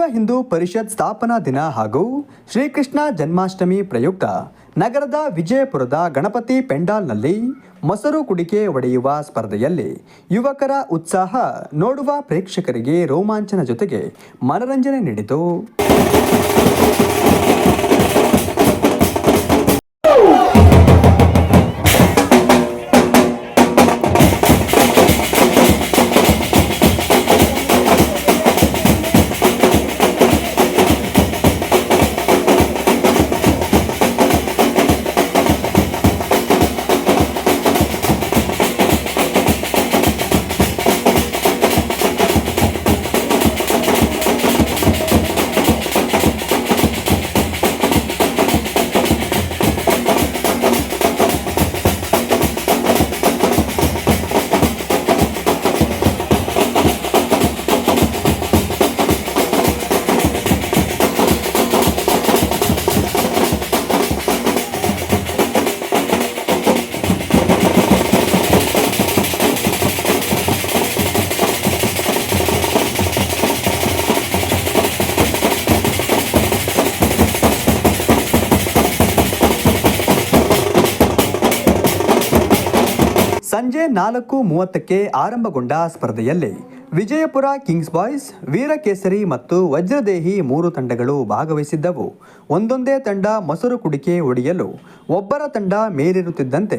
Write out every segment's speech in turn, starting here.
ವಿಶ್ವ ಹಿಂದೂ ಪರಿಷತ್ ಸ್ಥಾಪನಾ ದಿನ ಹಾಗೂ ಶ್ರೀಕೃಷ್ಣ ಜನ್ಮಾಷ್ಟಮಿ ಪ್ರಯುಕ್ತ ನಗರದ ವಿಜಯಪುರದ ಗಣಪತಿ ಪೆಂಡಾಲ್ನಲ್ಲಿ ಮೊಸರು ಕುಡಿಕೆ ಒಡೆಯುವ ಸ್ಪರ್ಧೆಯಲ್ಲಿ ಯುವಕರ ಉತ್ಸಾಹ ನೋಡುವ ಪ್ರೇಕ್ಷಕರಿಗೆ ರೋಮಾಂಚನ ಜೊತೆಗೆ ಮನರಂಜನೆ ನೀಡಿತು. ಸಂಜೆ ನಾಲ್ಕು ಮೂವತ್ತಕ್ಕೆ ಆರಂಭಗೊಂಡ ಸ್ಪರ್ಧೆಯಲ್ಲಿ ವಿಜಯಪುರ ಕಿಂಗ್ಸ್ ಬಾಯ್ಸ್, ವೀರಕೇಸರಿ ಮತ್ತು ವಜ್ರದೇಹಿ ಮೂರು ತಂಡಗಳು ಭಾಗವಹಿಸಿದ್ದವು. ಒಂದೊಂದೇ ತಂಡ ಮೊಸರು ಕುಡಿಕೆ ಒಡೆಯಲು ಒಬ್ಬರ ತಂಡ ಮೇಲೇರುತ್ತಿದ್ದಂತೆ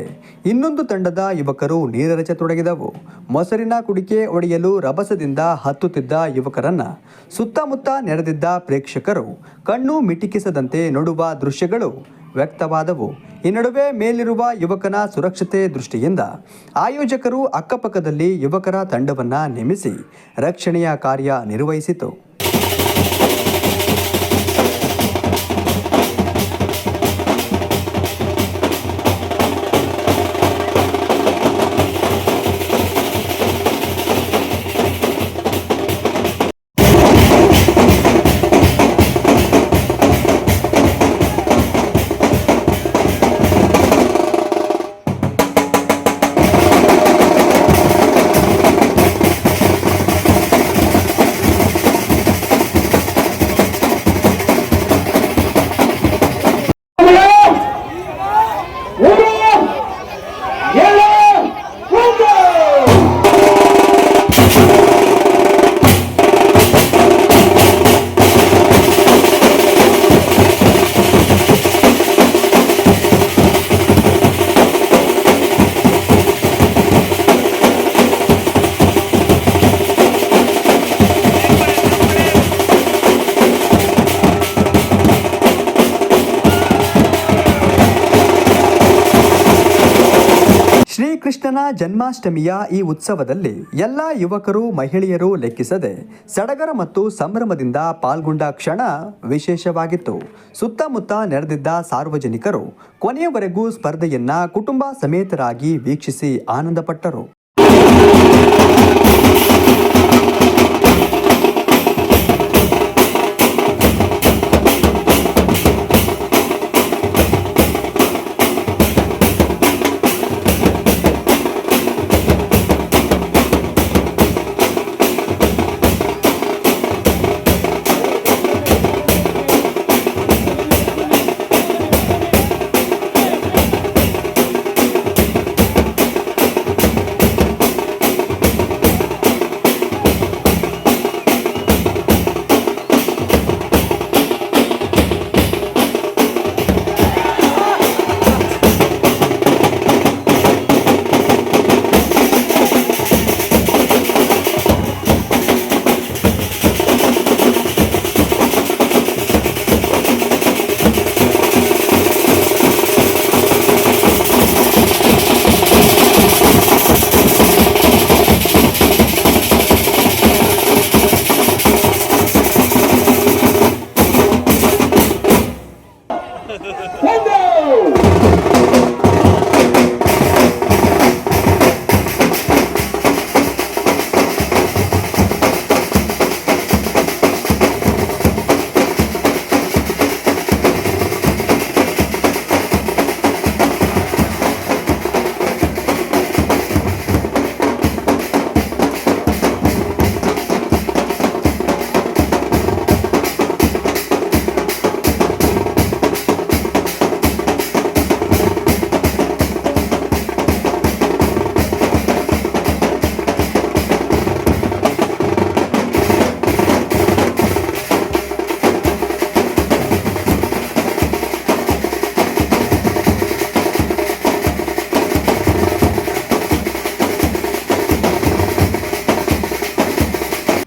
ಇನ್ನೊಂದು ತಂಡದ ಯುವಕರು ನೀರೆರಚತೊಡಗಿದವು ಮೊಸರಿನ ಕುಡಿಕೆ ಒಡೆಯಲು ರಭಸದಿಂದ ಹತ್ತುತ್ತಿದ್ದ ಯುವಕರನ್ನು ಸುತ್ತಮುತ್ತ ನೆರೆದಿದ್ದ ಪ್ರೇಕ್ಷಕರು ಕಣ್ಣು ಮಿಟಿಕಿಸದಂತೆ ನೋಡುವ ದೃಶ್ಯಗಳು ವ್ಯಕ್ತವಾದವು. ಈ ನಡುವೆ ಮೇಲಿರುವ ಯುವಕನ ಸುರಕ್ಷತೆ ದೃಷ್ಟಿಯಿಂದ ಆಯೋಜಕರು ಅಕ್ಕಪಕ್ಕದಲ್ಲಿ ಯುವಕರ ತಂಡವನ್ನು ನೇಮಿಸಿ ರಕ್ಷಣೆಯ ಕಾರ್ಯ ನಿರ್ವಹಿಸಿತು. ಶ್ರೀಕೃಷ್ಣನ ಜನ್ಮಾಷ್ಟಮಿಯ ಈ ಉತ್ಸವದಲ್ಲಿ ಎಲ್ಲ ಯುವಕರು, ಮಹಿಳೆಯರು ಲೆಕ್ಕಿಸದೆ ಸಡಗರ ಮತ್ತು ಸಂಭ್ರಮದಿಂದ ಪಾಲ್ಗೊಂಡ ಕ್ಷಣ ವಿಶೇಷವಾಗಿತ್ತು. ಸುತ್ತಮುತ್ತ ನೆರೆದಿದ್ದ ಸಾರ್ವಜನಿಕರು ಕೊನೆಯವರೆಗೂ ಸ್ಪರ್ಧೆಯನ್ನ ಕುಟುಂಬ ಸಮೇತರಾಗಿ ವೀಕ್ಷಿಸಿ ಆನಂದಪಟ್ಟರು.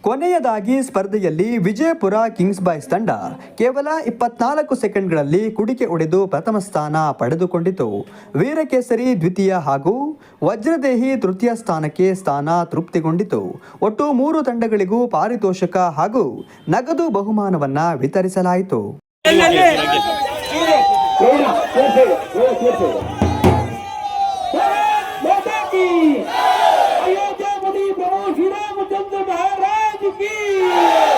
ಕೊನೆಯದಾಗಿ ಸ್ಪರ್ಧೆಯಲ್ಲಿ ವಿಜಯಪುರ ಕಿಂಗ್ಸ್ ಬಾಯ್ಸ್ ತಂಡ ಕೇವಲ ಇಪ್ಪತ್ನಾಲ್ಕು ಸೆಕೆಂಡ್ಗಳಲ್ಲಿ ಕುಡಿಕೆ ಒಡೆದು ಪ್ರಥಮ ಸ್ಥಾನ ಪಡೆದುಕೊಂಡಿತು ವೀರಕೇಸರಿ ದ್ವಿತೀಯ ಹಾಗೂ ವಜ್ರದೇಹಿ ತೃತೀಯ ಸ್ಥಾನಕ್ಕೆ ಸ್ಥಾನ ತೃಪ್ತಿಗೊಂಡಿತು ಒಟ್ಟು ಮೂರು ತಂಡಗಳಿಗೂ ಪಾರಿತೋಷಕ ಹಾಗೂ ನಗದು ಬಹುಮಾನವನ್ನ ವಿತರಿಸಲಾಯಿತು Gui!